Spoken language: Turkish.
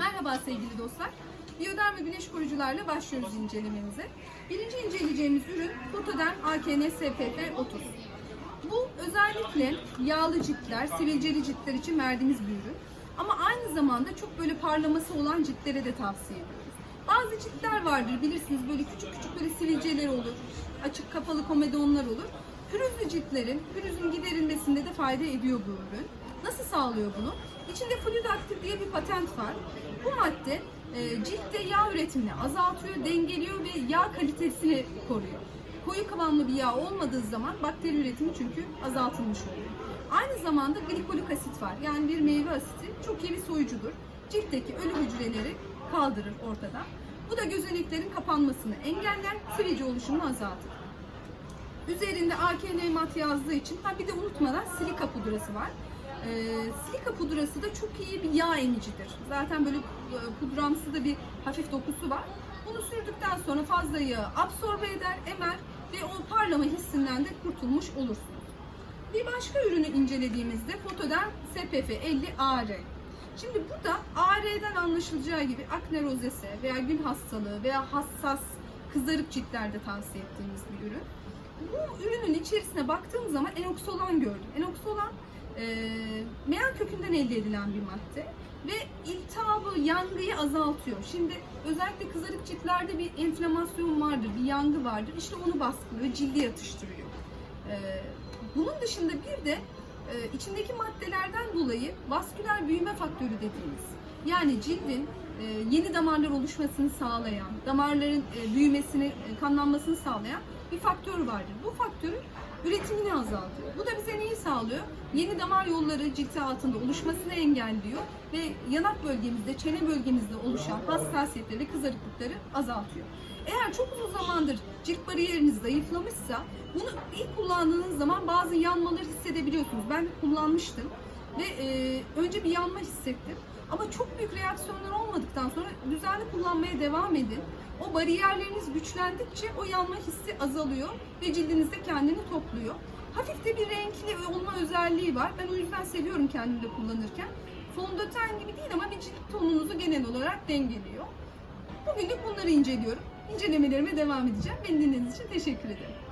Merhaba sevgili dostlar. Biyoderm ve güneş koruyucularla başlıyoruz incelememize. Birinci inceleyeceğimiz ürün Fotoderm AKN SPF 30. Bu özellikle yağlı ciltler, sivilceli ciltler için verdiğimiz bir ürün. Ama aynı zamanda çok böyle parlaması olan ciltlere de tavsiye ediyoruz. Bazı ciltler vardır bilirsiniz böyle küçük küçük böyle sivilceler olur. Açık kapalı komedonlar olur. Pürüzlü ciltlerin pürüzün giderilmesinde de fayda ediyor bu ürün. Nasıl sağlıyor bunu? İçinde Fluidactive diye bir patent var. Bu madde e, ciltte yağ üretimini azaltıyor, dengeliyor ve yağ kalitesini koruyor. Koyu kıvamlı bir yağ olmadığı zaman bakteri üretimi çünkü azaltılmış oluyor. Aynı zamanda glikolik asit var. Yani bir meyve asiti çok iyi bir soyucudur. Ciltteki ölü hücreleri kaldırır ortadan. Bu da gözeneklerin kapanmasını engeller, sivilce oluşumunu azaltır. Üzerinde AKN mat yazdığı için ha bir de unutmadan silika pudrası var. Ee, silika pudrası da çok iyi bir yağ emicidir. Zaten böyle e, pudramsı da bir hafif dokusu var. Bunu sürdükten sonra fazla yağı absorbe eder, emer ve o parlama hissinden de kurtulmuş olursunuz. Bir başka ürünü incelediğimizde Fotoderm SPF 50 AR. Şimdi burada AR'den anlaşılacağı gibi akne rozesi veya gül hastalığı veya hassas kızarık ciltlerde tavsiye ettiğimiz bir ürün. Bu ürünün içerisine baktığım zaman enoksolan gördüm. Enoksolan e, meyan kökünden elde edilen bir madde ve iltihabı, yangıyı azaltıyor. Şimdi özellikle kızarık ciltlerde bir enflamasyon vardır, bir yangı vardır. İşte onu baskılıyor, cildi yatıştırıyor. E, bunun dışında bir de e, içindeki maddelerden dolayı vasküler büyüme faktörü dediğimiz yani cildin e, yeni damarlar oluşmasını sağlayan, damarların e, büyümesini, e, kanlanmasını sağlayan bir faktör vardır. Bu faktörün üretimini azaltıyor. Bu da bize neyi sağlıyor? Yeni damar yolları cilt altında oluşmasını engelliyor ve yanak bölgemizde, çene bölgemizde oluşan hassasiyetleri kızarıklıkları azaltıyor. Eğer çok uzun zamandır cilt bariyeriniz zayıflamışsa bunu ilk kullandığınız zaman bazı yanmaları hissedebiliyorsunuz. Ben kullanmıştım ve e, önce bir yanma hissettim. Ama çok büyük reaksiyonlar olmadıktan sonra düzenli kullanmaya devam edin. O bariyerleriniz güçlendikçe o yanma hissi azalıyor ve cildinizde kendini topluyor. Hafif de bir renkli olma özelliği var. Ben o yüzden seviyorum kendimde kullanırken. Fondöten gibi değil ama bir cilt tonunuzu genel olarak dengeliyor. Bugünlük bunları inceliyorum. İncelemelerime devam edeceğim. Beni dinlediğiniz için teşekkür ederim.